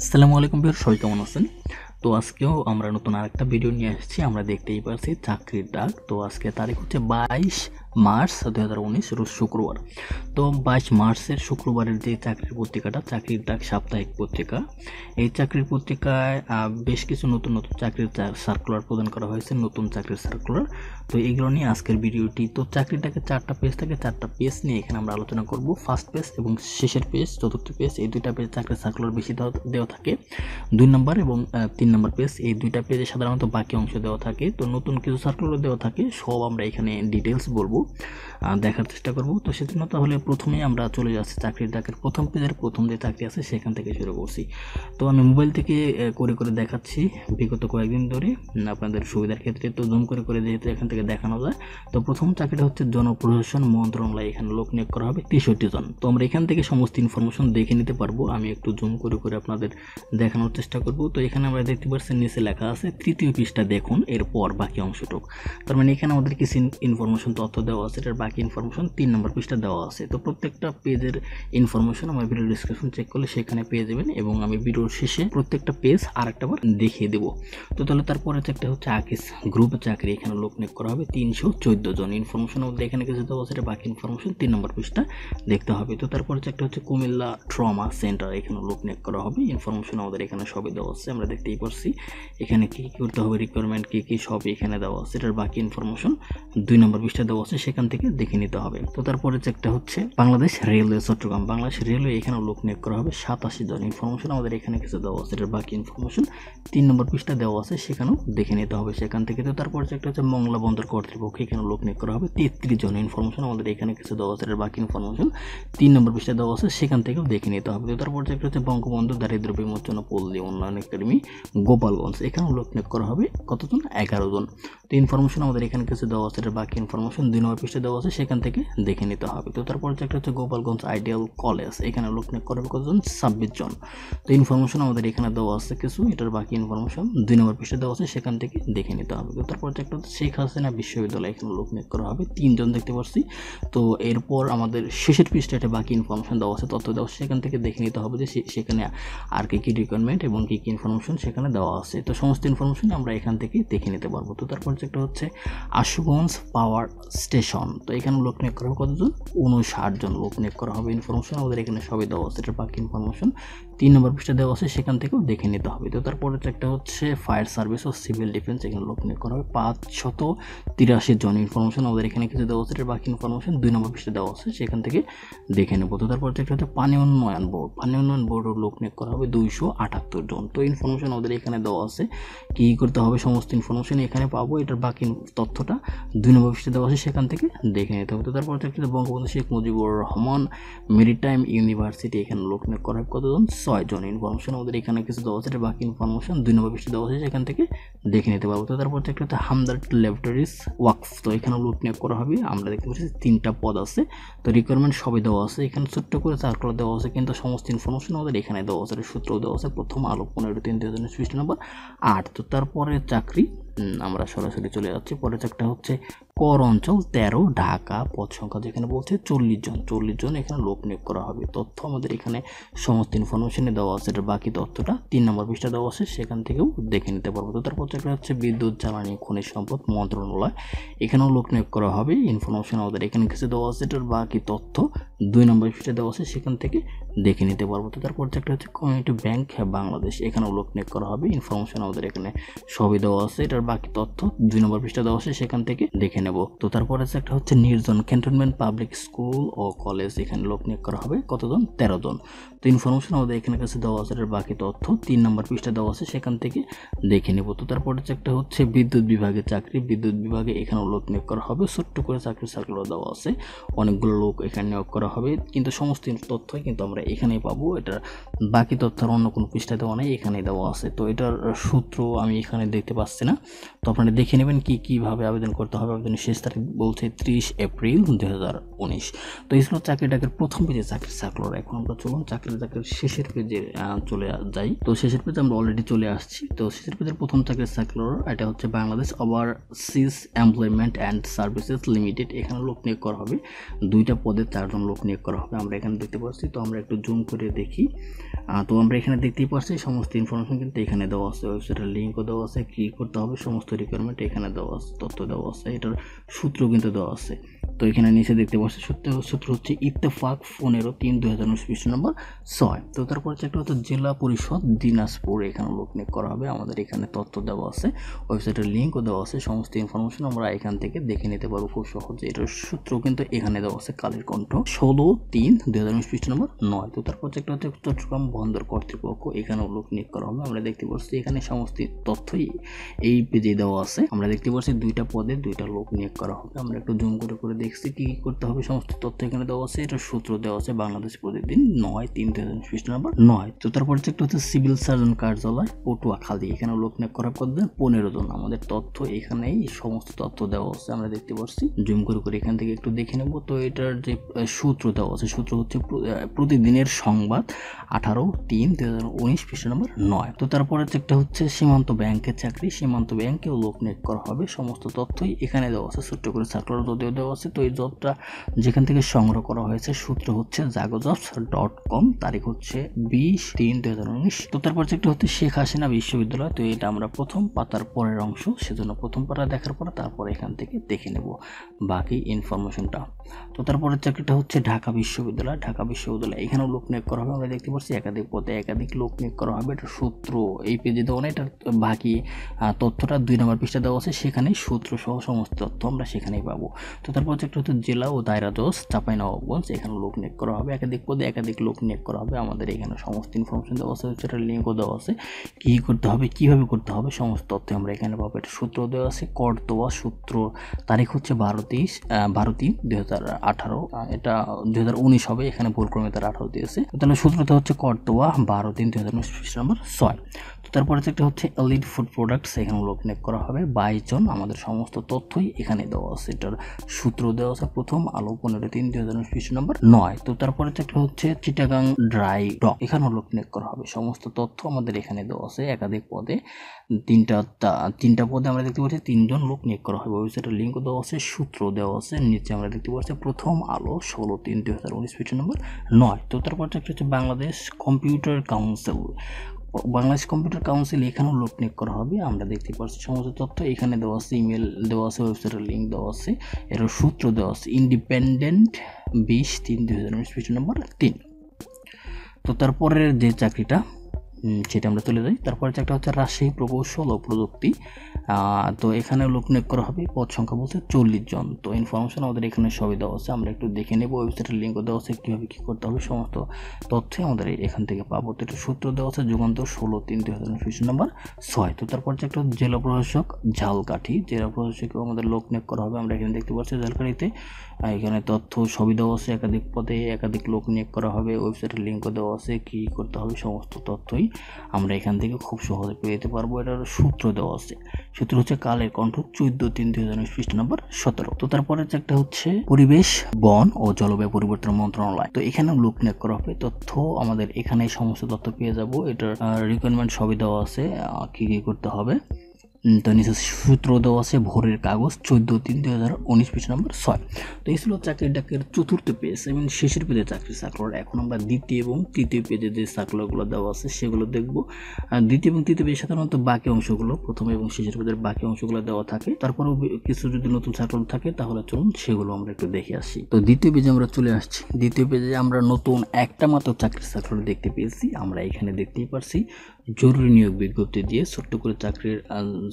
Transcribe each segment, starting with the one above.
আসসালামু আলাইকুম বিহার সবাই কেমন আছেন? তো আজকেও আমরা নতুন আরেকটা ভিডিও নিয়ে এসেছি আমরা দেখতেই পারছি চাকরির ডাক। তো আজকে তারিখ হচ্ছে বাইশ মার্চ দু হাজার উনিশ রোজ শুক্রবার। তো বাইশ মার্চের শুক্রবারের যে চাকরির পত্রিকাটা, চাকরির ডাক সাপ্তাহিক পত্রিকা, এই চাকরির পত্রিকায় বেশ কিছু নতুন নতুন চাকরির সার্কুলার প্রদান করা হয়েছে, নতুন চাকরির সার্কুলার তো এগুলো নিয়ে আজকের ভিডিওটি, তো চাকরিটাকে চারটা পেজ থাকে, চারটা পেজ নিয়ে এখানে আমরা আলোচনা করব। ফার্স্ট পেজ এবং শেষের পেজ চতুর্থ পেজ এই দুইটা পেজ চাকরির সার্কুলার বেশি দেওয়া থাকে। দুই নম্বর এবং তিন নম্বর পেজ এই দুইটা পেজে সাধারণত বাকি অংশ দেওয়া থাকে। তো নতুন কিছু সার্কুলার দেওয়া থাকে, সব আমরা এখানে ডিটেলস বলব। দেখার চেষ্টা করব। তো সেজন্য তাহলে প্রথমেই আমরা চলে যাচ্ছি চাকরির ডাকের প্রথম পেজের প্রথম যে চাকরি আছে, সেখান থেকে শুরু করছি। তো আমি মোবাইল থেকে করে করে দেখাচ্ছি। বিগত কয়েকদিন ধরে আপনাদের সুবিধার ক্ষেত্রে তো জুম করে করে যেহেতু এখান থেকে দেখানো যায়। তো প্রথম চাকরিটা হচ্ছে জনপ্রশাসন মন্ত্রণালয়, এখানে লোক নিয়োগ করা হবে তেষট্টি জন। তো আমরা এখান থেকে সমস্ত ইনফরমেশন দেখে নিতে পারব। আমি একটু জুম করে করে আপনাদের দেখানোর চেষ্টা করব। তো এখানে আমরা দেখতে পাচ্ছি, নিচে লেখা আছে, তৃতীয় পৃষ্ঠা দেখুন, এরপর বাকি অংশটুক। তার মানে এখানে আমাদের কিছু ইনফরমেশন তথ্য দেওয়া আছে, এটার বাকি ইনফরমেশন তিন নম্বর পৃষ্ঠা দেওয়া আছে। তো প্রত্যেকটা পেজের ইনফরমেশন আমার ভিডিও ডিসক্রিপশন চেক করলে সেখানে পেয়ে যাবেন এবং আমি ভিডিওর শেষে প্রত্যেকটা পেজ আরেকটা বার দেখিয়ে দেবো। তো তাহলে তারপরে একটা হচ্ছে আকিস গ্রুপ চাকরি, এখানে লোক নিয়োগ করা হবে তিনশো চোদ্দ জন। ইনফরমেশন মধ্যে এখানে কিছু দেওয়া আছে, এটা বাকি ইনফরমেশন তিন নম্বর পৃষ্ঠা দেখতে হবে। তো তারপরে একটা হচ্ছে কুমিল্লা ট্রমা সেন্টার এখানে লোক নিয়োগ করা হবে। ইনফরমেশন আমাদের এখানে সবই দেওয়া আছে, আমরা দেখতেই পারছি। এখানে কী কী করতে হবে রিকোয়ারমেন্ট কী কী সব এখানে দেওয়া আছে, এটার বাকি ইনফরমেশন দুই নম্বর পৃষ্ঠা দেওয়া আছে। সেখান থেকে দেখে নিতে হবে। তো তারপরে যে একটা হচ্ছে বাংলাদেশ রেলওয়ে চট্টগ্রাম। বাংলাদেশ রেলওয়ে এখানে লোক নিয়োগ করা হবে সাতাশি জন। ইনফরমেশন আমাদের এখানে কিছু দেওয়া আছে, এটার বাকি ইনফরমেশন তিন নম্বর পৃষ্ঠা দেওয়া আছে, সেখানেও দেখে নিতে হবে সেখান থেকে। তো তারপর যে একটা হচ্ছে মংলা বন্দর কর্তৃপক্ষ এখানে লোক নিয়োগ করা হবে তেত্রিশ জন। ইনফরমেশন আমাদের এখানে কিছু দেওয়া আছে, এটার বাকি ইনফরমেশন তিন নম্বর পৃষ্ঠা দেওয়া আছে, সেখান থেকেও দেখে নিতে হবে। তো তারপর যে একটা হচ্ছে বঙ্গবন্ধু দারিদ্র বিমোচন পল্লী উন্নয়ন একাডেমি, গোপালগঞ্জ। এখানেও লোক নিয়োগ করা হবে কতজন? এগারো জন। তো ইনফরমেশন আমাদের এখানে কিছু দেওয়া আছে, এটার বাকি ইনফরমেশন দুই নম্বর পৃষ্ঠে দেওয়া আছে, সেখান থেকে দেখে নিতে হবে। তো তারপর যে একটা হচ্ছে গোপালগঞ্জ আইডিয়াল কলেজ এখানে লোক নিয়োগ করা হবে কতজন? ছাব্বিশ জন। তো ইনফরমেশন আমাদের এখানে দেওয়া আছে কিছু, এটার বাকি ইনফরমেশন দুই নম্বর পৃষ্ঠে দেওয়া আছে, সেখান থেকে দেখে নিতে হবে। তো তারপর যে একটা শেখ হাসিনা বিশ্ববিদ্যালয়, এখানে লোক নিয়োগ করা হবে, তিনজন দেখতে পাচ্ছি তো এরপর আমাদের শেষের পৃষ্ঠে একটা বাকি ইনফরমেশন দেওয়া আছে, তথ্য দেওয়া সেখান থেকে দেখে নিতে হবে যে সেখানে আর কি কি রিকোয়ারমেন্ট এবং কি কি ইনফরমেশন সেখানে দেওয়া আছে। তো সমস্ত ইনফরমেশন আমরা এখান থেকে দেখে নিতে পারব। তো তারপর যে একটা হচ্ছে আশুগঞ্জ পাওয়ার স্টেশন তো এখানে লোক নিয়োগ করা হবে কতজন? উনষাট জন লোক নিয়োগ করা হবে। ইনফরমেশন আমাদের এখানে সবই দেওয়া আছে। এটার বাকি ইনফরমেশন তিন নম্বর পৃষ্ঠা দেওয়া আছে, সেখান থেকেও দেখে নিতে হবে। তো তারপরে একটা হচ্ছে ফায়ার সার্ভিস ও সিভিল ডিফেন্স এখানে লোক নিয়োগ করা হবে। পাঁচশত তিরাশি জন ইনফরমেশন আমাদের এখানে কিছু দেওয়া আছে বাকি ইনফরমেশন দুই নম্বর পৃষ্ঠা দেওয়া আছে, সেখান থেকে দেখে নেব। তো তারপর একটা হচ্ছে পানি উন্নয়ন বোর্ড পানি উন্নয়ন বোর্ডের লোক নিয়োগ করা হবে দুইশো আটাত্তর জন। তো ইনফরমেশন আমাদের এখানে দেওয়া আছে, কী করতে হবে সমস্ত ইনফরমেশন এখানে পাবো, এটার বাকি তথ্যটা দুই নম্বর পৃষ্ঠে দেওয়া আছে, সেখান থেকে দেখে নিতে হবে। তো তারপর একটা বঙ্গবন্ধু শেখ মুজিবুর রহমান মেরিটাইম ইউনিভার্সিটি এখানে লোক নিয়োগ করা হবে। কতজন? ছয় জন ইনফরমেশন আমাদের এখানে কিছু দেওয়া আছে বাকি ইনফরমেশন দুই নম্বর পৃষ্ঠে দেওয়া আছে সেখান থেকে দেখে নিতে পারব। তো তারপর একটা হচ্ছে হামদার্দ ল্যাবরেটরিজ ওয়াকফ তো এখানে লোক নিয়োগ করা হবে। আমরা দেখতে পাচ্ছি তিনটা পদ আছে। তো রিকোয়ারমেন্ট সবই দেওয়া আছে। এখানে ছোট্ট করে সার্কুলার দেওয়া আছে, কিন্তু সমস্ত ইনফরমেশন আমাদের এখানে দেওয়া আছে। সূত্র দেওয়া আছে। প্রথম আলো পনেরো তিন দুই হাজার নম্বর আট। তো তারপরে চাকরি। আমরা সরাসরি চলে যাচ্ছি। পরের চাকরিটা হচ্ছে কর অঞ্চল তেরো, ঢাকা পদ সংখ্যা যেখানে বলছে চল্লিশ জন। চল্লিশ জন এখানে লোক নিয়োগ করা হবে। তথ্য আমাদের এখানে সমস্ত ইনফরমেশনে দেওয়া আছে। এটার বাকি তথ্যটা তিন নম্বর পৃষ্ঠা দেওয়া আছে। সেখান থেকেও দেখে নিতে পারব। তো তারপর চাকরি হচ্ছে বিদ্যুৎ, জ্বালানি, খনিজ সম্পদ, মন্ত্রণালয়। এখানেও লোক নিয়োগ করা হবে। ইনফরমেশন আমাদের এখানে কিছু দেওয়া আছে। এটার বাকি তথ্য দুই নম্বর পৃষ্ঠা দেওয়া আছে, সেখান থেকে দেখে নিতে পারব। তো তারপর একটা হচ্ছে কমিউনিটি ব্যাংক বাংলাদেশ। লোক নিয়োগ করা হবে ইনফরমেশন আমাদের এখানে সবই দেওয়া আছে। এটার বাকি তথ্য দুই নম্বর পৃষ্ঠা দেওয়া আছে, সেখান থেকে দেখে নেব। তো তারপর আছে একটা হচ্ছে নির্জন ক্যান্টনমেন্ট পাবলিক স্কুল ও কলেজ এখানে লোক নিয়োগ করা হবে। কতজন? তেরো জন। তো ইনফরমেশন আমাদের এখানে কাছে দেওয়া আছে, এটার বাকি তথ্য তিন নম্বর পৃষ্ঠা দেওয়া আছে, সেখান থেকে দেখে নেব। তো তারপরে একটা হচ্ছে বিদ্যুৎ বিভাগের চাকরি, বিদ্যুৎ বিভাগে এখানেও লোক নিয়োগ করা হবে, ছোট্ট করে চাকরির সার্কুলার দেওয়া আছে, অনেকগুলো লোক এখানে নিয়োগ করা হবে, কিন্তু সমস্ত তথ্যই কিন্তু আমরা এখানেই পাবো, এটার বাকি তথ্য অন্য কোনো পৃষ্ঠায় দেওয়া নেই, এখানেই দেওয়া আছে। তো এটার সূত্র আমি এখানে দেখতে পাচ্ছি না। তো আপনারা দেখে নেবেন কি, কীভাবে আবেদন করতে হবে, আবেদনের শেষ তারিখ বলছে ত্রিশ এপ্রিল দু হাজার উনিশ। তো এই ছিল চাকরি ডাকের প্রথম পেজে চাকরির সার্কুলার এখন আমরা চলুন চাকরি ডাকের শেষের পেজে চলে যাই। তো শেষের পেজে আমরা অলরেডি চলে আসছি। তো শেষের পেজের প্রথম চাকরির সার্কুলার এটা হচ্ছে Bangladesh overseas employment and services limited এখানে লোক নিয়োগ করা হবে। দুইটা পদে চারজন লোক নিয়োগ করা হবে। আমরা এখানে দেখতে পাচ্ছি। তো আমরা একটু জুম করে দেখি। তো আমরা এখানে দেখতেই পাচ্ছি, সমস্ত ইনফরমেশন কিন্তু এখানে দেওয়া আছে। ওয়েবসাইটের লিঙ্কও দেওয়া আছে। কী করতে হবে? সমস্ত রিকোয়ারমেন্ট এখানে দেওয়া আছে, তথ্য দেওয়া আছে। এটার সূত্র কিন্তু দেওয়া আছে। তো এখানে নিচে দেখতে পাচ্ছি সূত্র সূত্র হচ্ছে ইত্তেফাক পনেরো তিন দুই হাজার উনিশ পৃষ্ঠ নম্বর ছয়। তো তারপর হচ্ছে একটা হচ্ছে জেলা পরিষদ দিনাজপুর এখানে লোক নিয়োগ করা হবে। আমাদের এখানে তথ্য দেওয়া আছে, ওয়েবসাইটের লিঙ্কও দেওয়া আছে, সমস্ত ইনফরমেশন আমরা এখান থেকে দেখে নিতে পারব খুব সহজে। এটার সূত্র কিন্তু এখানে দেওয়া আছে, কালের কণ্ঠ। ষোলো তিন দুই হাজার উনিশ পৃষ্ঠ নম্বর নয়। তো তারপর একটা হচ্ছে চট্টগ্রাম বন্দর কর্তৃপক্ষ এখানেও লোক নিয়োগ করা হবে। আমরা দেখতে পাচ্ছি এখানে সমস্ত তথ্যই এই পেজে দেওয়া আছে। আমরা দেখতে পাচ্ছি দুইটা পদে দুইটা লোক নিয়োগ করা হবে। আমরা একটু জুম করে করে দেখছি কি কি করতে হবে? সমস্ত তথ্য এখানে দেওয়া আছে এটার সূত্র দেওয়া আছে বাংলাদেশ প্রতিদিন নয় তিন দুই হাজার পৃষ্ঠ নম্বর নয়। তো তারপর একটা হচ্ছে সিভিল সার্জন কার্যালয়, পটুয়াখালী। এখানে লোক নিয়োগ করা করবেন পনেরো জন। আমাদের তথ্য এখানেই, সমস্ত তথ্য দেওয়া আছে, আমরা দেখতে পাচ্ছি জুম করে করে এখান থেকে একটু দেখে নেব। তো এটার যে সূত্র দেওয়া আছে, সূত্র হচ্ছে প্রতিদিনের সংবাদ আঠারো তিন দুই হাজার উনিশ পৃষ্ঠ নম্বর নয়। তো তারপরে একটা হচ্ছে সীমান্ত ব্যাংকের চাকরি। সীমান্ত ব্যাংকেও লোক নিয়োগ করা হবে। সমস্ত তথ্যই এখানে দেওয়া আছে ছোট্ট করে সার্কুলার যদিও দেওয়া আছে। তো এই জবটা যেখান থেকে সংগ্রহ করা হয়েছে, সূত্র হচ্ছে জাগোজবস ডট কম তারিখ হচ্ছে বিশ তিন দুই হাজার উনিশ। তো তারপর হচ্ছে হচ্ছে শেখ হাসিনা বিশ্ববিদ্যালয়। তো এটা আমরা প্রথম পাতার পরের অংশ, সেজন্য প্রথম পাতা দেখার পরে তারপর এখান থেকে দেখে নেব বাকি ইনফরমেশনটা তো তারপরে চাকরিটা হচ্ছে ঢাকা বিশ্ববিদ্যালয়। ঢাকা বিশ্ববিদ্যালয় এখানেও লোক নিয়োগ করা হবে, আমরা দেখতে পাচ্ছি একাধিক পদে একাধিক লোক নিয়োগ করা হবে। এটা সূত্র, এই পেজে দেওয়া নেই এটার বাকি তথ্যটা দুই নম্বর পৃষ্ঠা দেওয়া আছে। সেখানেই সূত্র সহ সমস্ত তথ্য আমরা সেখানেই পাবো। তো তারপর হচ্ছে একটা হচ্ছে জেলা ও দায়রা দোষ চাঁপাইনবাবগঞ্জ এখানে লোক নিয়োগ করা হবে, একাধিক পদে একাধিক লোক নিয়োগ করা হবে। আমাদের এখানে সমস্ত ইনফরমেশন দেওয়া আছে সেটার লিঙ্কও দেওয়া আছে। কী করতে হবে, কীভাবে করতে হবে, সমস্ত তথ্য আমরা এখানে পাবো। এটা সূত্র দেওয়া আছে কর দেওয়া সূত্র। তারিখ হচ্ছে বারো তেইশ বারো তিন দুই হাজার আঠারো এটা দুই হাজার উনিশ হবে, এখানে ভুলক্রমে তারা আঠারো দিয়েছে। তাহলে সূত্রটা হচ্ছে কর দেওয়া বারো তিন দুই হাজার উনিশ নম্বর ছয়। তো তারপরে একটা হচ্ছে এলিড ফুড প্রোডাক্টস এখানে লোক নিয়োগ করা হবে। বাইশ জন, আমাদের সমস্ত তথ্যই এখানে দেওয়া আছে। এটার সূত্র দেওয়া আছে প্রথম আলো পনেরো তিন দুই হাজার উনিশ নম্বর নয়। তো তারপরে একটা হচ্ছে চিটাগাং ড্রাই ডক এখানেও লোক নিয়োগ করা হবে। সমস্ত তথ্য আমাদের এখানে দেওয়া আছে একাধিক পদে। তিনটা তিনটা পদে আমরা দেখতে পাচ্ছি তিনজন লোক নিয়োগ করা হবে। ওয়েবসাইটের লিঙ্কও দেওয়া আছে, সূত্র দেওয়া আছে। নিচে আমরা দেখতে পাচ্ছি প্রথম আলো ষোলো তিন দুই হাজার উনিশ নম্বর নয়। তো তারপর একটা হচ্ছে Bangladesh computer council Bangladesh computer council এখানেও লোক নিয়োগ করা হবে। আমরা দেখতে পাচ্ছি সমস্ত তথ্য। এখানে দেওয়া আছে ইমেল দেওয়া আছে ওয়েবসাইটের লিঙ্ক দেওয়া আছে। এর সূত্র দেওয়া আছে। ইন্ডিপেন্ডেন্ট বিশ তিন দুই হাজার উনিশ নম্বর তিন। তো তারপরের যে চাকরিটা সেটা আমরা চলে যাই তারপরে একটা হচ্ছে রাজশাহী প্রকৌশল ও প্রযুক্তি। তো এখানে লোক নিয়োগ করা হবে, পদ সংখ্যা বলছে চল্লিশ জন। তো ইনফরমেশন আমাদের এখানে সবই দেওয়া আছে। আমরা একটু দেখে নেব ওয়েবসাইটের লিঙ্কও দেওয়া আছে, কীভাবে কী করতে হবে, সমস্ত তথ্য আমাদের এখান থেকে পাবো। তো এটা সূত্র দেওয়া আছে, যুগান্তর ষোলো তিন দুই হাজার উনিশ নাম্বার ছয়। তো তারপর যে একটা জেলা প্রশাসক, ঝালকাঠি। জেলা প্রশাসকেও আমাদের লোক নিয়োগ করা হবে। আমরা এখানে দেখতে পাচ্ছি ঝালকাঠিতে এখানে তথ্য সবই দেওয়া আছে। একাধিক পদে একাধিক লোক নিয়োগ করা হবে। ওয়েবসাইটের লিঙ্কও দেওয়া আছে কী করতে হবে, সমস্ত তথ্যই। আমরা এখান থেকে খুব সহজে পেয়ে যেতে পারব। এটার সূত্র দেওয়া আছে। সূত্র হচ্ছে কালের কণ্ঠ চোদ্দ তিন দুই হাজার উনিশ পৃষ্ঠ নম্বর সতেরো। তো তারপরে একটা হচ্ছে পরিবেশ, বন ও জলবায়ু পরিবর্তন মন্ত্রণালয়। তো এখানে লোক নিয়োগ করা হবে। তথ্য আমাদের এখানে সমস্ত তথ্য পেয়ে যাব। এটার রিকোয়ারমেন্ট সবই দেওয়া আছে। কি কি করতে হবে? তো নিচে সূত্র দেওয়া আছে, ভোরের কাগজ, চোদ্দ তিন দুই হাজার উনিশ পৃষ্ঠা নম্বর ছয়। তো এই ছিল চাকরির ডাকের চতুর্থ পেজ এবং শেষের পেজে চাকরি সার্কুলার। এখন আমরা দ্বিতীয় এবং তৃতীয় পেজে যে সার্কুলারগুলো দেওয়া আছে, সেগুলো দেখব। দ্বিতীয় এবং তৃতীয় পেজে সাধারণত বাকি অংশগুলো, প্রথম এবং শেষের পেজের বাকি অংশগুলো দেওয়া থাকে। তারপরেও কিছু যদি নতুন সার্কুলার থাকে, তাহলে চলুন সেগুলো আমরা একটু দেখে আসি। তো দ্বিতীয় পেজে আমরা চলে আসছি। দ্বিতীয় পেজে আমরা নতুন একটা মাত্র চাকরির সার্কুলার দেখতে পেয়েছি। আমরা এখানে দেখতেই পারছি। জরুরি নিয়োগ বিজ্ঞপ্তি দিয়ে ছোট্ট করে চাকরির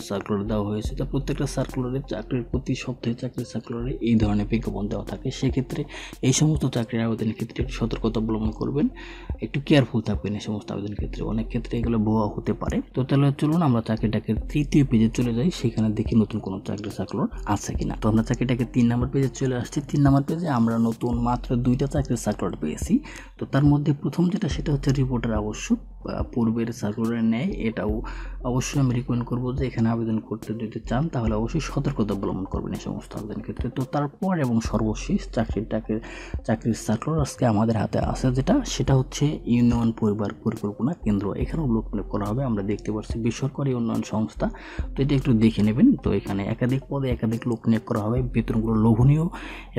সার্কুলার দেওয়া হয়েছে। তা প্রত্যেকটা সার্কুলারে চাকরির, প্রতি সপ্তাহে চাকরির সার্কুলারে এই ধরনের বিজ্ঞাপন দেওয়া থাকে। সেক্ষেত্রে এই সমস্ত চাকরির আবেদনের ক্ষেত্রে একটু সতর্কতা অবলম্বন করবেন। একটু কেয়ারফুল থাকবেন এই সমস্ত আবেদনের ক্ষেত্রে। অনেক ক্ষেত্রে এগুলো ভুয়া হতে পারে। তো তাহলে চলুন আমরা চাকরিটাকে তৃতীয় পেজে চলে যাই। সেখানে দেখি নতুন কোনো চাকরির সার্কুলার আছে কিনা। তো আমরা চাকরিটাকে তিন নম্বর পেজে চলে আসছি। তিন নম্বর পেজে আমরা নতুন মাত্র দুইটা চাকরির সার্কুলার পেয়েছি। তো তার মধ্যে প্রথম যেটা, সেটা হচ্ছে রিপোর্টার আবশ্যক। পূর্বের সার্কুলার নেয়, এটাও অবশ্যই আমি রিকমেন্ড করব যে এখানে আবেদন করতে যদি চান, তাহলে অবশ্যই সতর্কতা অবলম্বন করবেন এই সমস্ত আবেদন ক্ষেত্রে। তো তারপর এবং সর্বশেষ চাকরিটাকে চাকরির সার্কুলার আজকে আমাদের হাতে আছে যেটা, সেটা হচ্ছে ইউনিয়ন পরিবার পরিকল্পনা কেন্দ্র। এখানে উল্লেখ করা হবে, আমরা দেখতে পাচ্ছি বেসরকারি উন্নয়ন সংস্থা। তো এটা একটু দেখে নেবেন। তো এখানে একাধিক পদে একাধিক লোক নিয়োগ করা হবে। বেতনগুলো লোভনীয়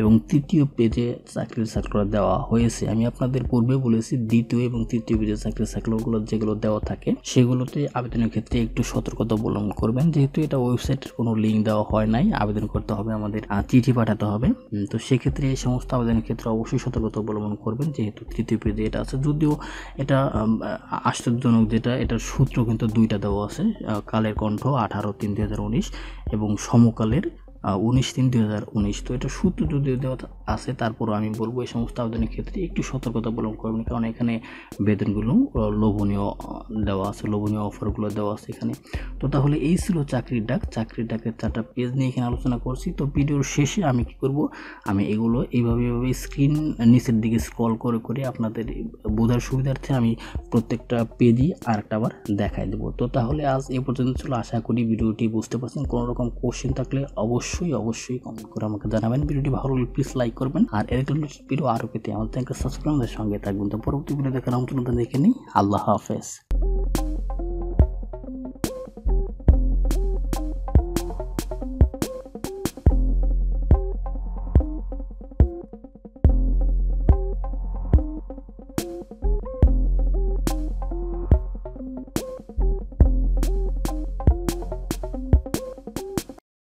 এবং তৃতীয় পেজে চাকরির সার্কুলার দেওয়া হয়েছে। আমি আপনাদের পূর্বে বলেছি, দ্বিতীয় এবং তৃতীয় পেজে চাকরির সার্কুলারগুলো যেগুলো দেওয়া থাকে, সেগুলোতে আবেদনের ক্ষেত্রে একটু সতর্কতা অবলম্বন করবেন। যেহেতু এটা ওয়েবসাইটের কোনো লিঙ্ক দেওয়া হয় নাই, আবেদন করতে হবে আমাদের চিঠি পাঠাতে হবে। তো সেক্ষেত্রে এই সমস্ত আবেদনের ক্ষেত্রে অবশ্যই সতর্কতা অবলম্বন করবেন। যেহেতু তৃতীয় পেজে এটা আছে, যদিও এটা আশ্চর্যজনক যেটা, এটার সূত্র কিন্তু দুইটা দেওয়া আছে কালের কণ্ঠ আঠারো তিন উনিশ এবং সমকালের উনিশ তিন দুই হাজার উনিশ। তো এটা সূত্র যদিও দেওয়া আছে, তারপরও আমি বলব এই সমস্ত আবেদনের ক্ষেত্রে একটু সতর্কতা অবলম্বন করবেন, কারণ এখানে বেতনগুলো লোভনীয় দেওয়া আছে, লোভনীয় অফারগুলো দেওয়া আছে এখানে। তো তাহলে এই ছিল চাকরির ডাক, চাকরির ডাকের চারটা পেজ নিয়ে এখানে আলোচনা করছি। তো ভিডিওর শেষে আমি কি করব, আমি এগুলো এইভাবে এইভাবে স্ক্রিন নিচের দিকে স্ক্রল করে করে আপনাদের বোঝার সুবিধার্থে আমি প্রত্যেকটা পেজই আর একটা আবার দেখাই দেবো। তো তাহলে আজ এ পর্যন্ত ছিল। আশা করি ভিডিওটি বুঝতে পারছেন। কোনো রকম কোশ্চেন থাকলে অবশ্যই অবশ্যই কমেন্ট করে আমাকে জানাবেন। ভিডিওটি ভালো লাগলে প্লিজ লাইক করবেন। আর এরকম ভিডিও আরও পেতে আমাদের সাবস্ক্রাইবের সঙ্গে থাকবেন। তো পরবর্তী ভিডিও দেখার আমন্ত্রণ দেখে নিই। আল্লাহ হাফেজ।